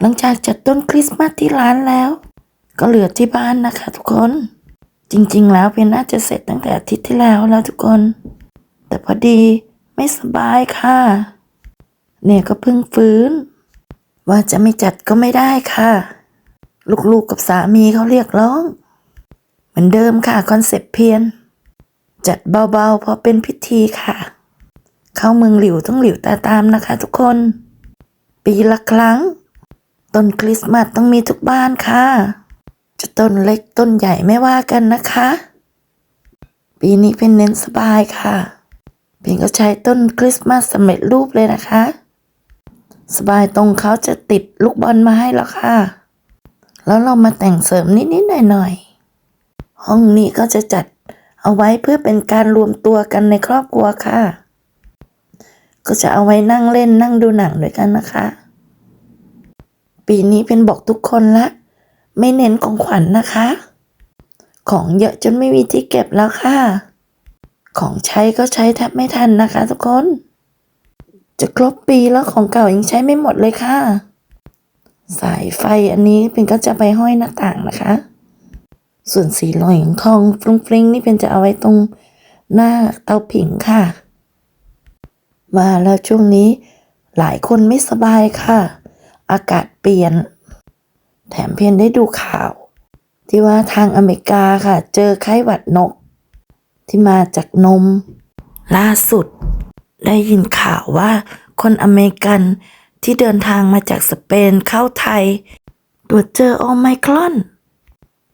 หลังจากจัดต้นคริสต์มาสที่ร้านแล้ว ก็เหลือที่บ้านนะคะ ทุกคน จริงๆ แล้วเพียน่าจะเสร็จตั้งแต่อาทิตย์ที่แล้วแล้วทุกคน แต่พอดีไม่สบายค่ะ เนี่ยก็เพิ่งฟื้น ว่าจะไม่จัดก็ไม่ได้ค่ะ ลูกๆกับสามีเขาเรียกร้อง เหมือนเดิมค่ะคอนเซปต์เพียน จัดเบาๆเพราะเป็นพิธีค่ะ เข้าเมืองหลิวต้องหลิวตาตามนะคะ ทุกคน ปีละครั้ง ต้นคริสต์มาสต้องมีทุกบ้านค่ะ จะต้นเล็กต้นใหญ่ไม่ว่ากันนะคะ ปีนี้เป็นเน้นสบายค่ะเพียงก็ใช้ต้นคริสต์มาสสำเร็จรูปเลยนะคะ สบายตรงเขาจะติดลูกบอลมาให้แล้วค่ะ แล้วเรามาแต่งเสริมนิด ๆ หน่อย ๆ ห้องนี้ก็จะจัดเอาไว้เพื่อเป็นการรวมตัวกันในครอบครัวค่ะ ก็จะเอาไว้นั่งเล่นนั่งดูหนังด้วยกันนะคะ ปีนี้เป็นบอกทุกคนละ ไม่เน้นของขวัญนนะคะ ของเยอะจนไม่มีที่เก็บแล้วค่ะ ของใช้ก็ใช้แทบไม่ทันนะคะทุกคน จะครบปีแล้วของเก่ายังใช้ไม่หมดเลยค่ะ สายไฟอันนี้เป็นก็จะไปห้อยหน้าต่างนะคะ ส่วนสีลอยของทองฟรุ้งฟริ้งนี่เป็นจะเอาไว้ตรงหน้าเตาผิงค่ะ มาแล้วช่วงนี้หลายคนไม่สบายค่ะ อากาศเปลี่ยน แถมเพียนได้ดูข่าว ที่ว่าทางอเมริกาค่ะ เจอไข้หวัดนก ที่มาจากนม ล่าสุด ได้ยินข่าวว่าคนอเมริกันที่เดินทางมาจากสเปนเข้าไทย ตรวจเจอโอไมครอน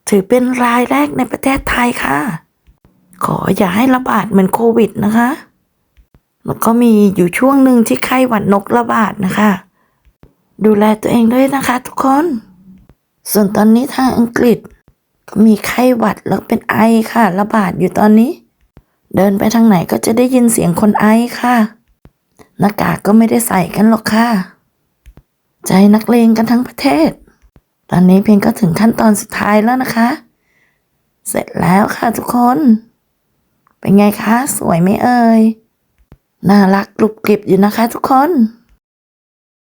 ถือเป็นรายแรกในประเทศไทยค่ะ ขออย่าให้ระบาดเหมือนโควิดนะคะ แล้วก็มีอยู่ช่วงหนึ่งที่ไข้หวัดนกระบาดนะคะ ดูแลตัวเองด้วยนะคะทุกคน ส่วนตอนนี้ทางอังกฤษ ก็มีไข้หวัดแล้วเป็นไอค่ะ ระบาดอยู่ตอนนี้ เดินไปทางไหนก็จะได้ยินเสียงคนไอค่ะ หน้ากากก็ไม่ได้ใส่กันหรอกค่ะ ใจนักเลงกันทั้งประเทศ ตอนนี้เพียงก็ถึงขั้นตอนสุดท้ายแล้วนะคะ เสร็จแล้วค่ะทุกคน เป็นไงคะ สวยไหมเอ่ยน่ารักกรุบกริบอยู่นะคะทุกคน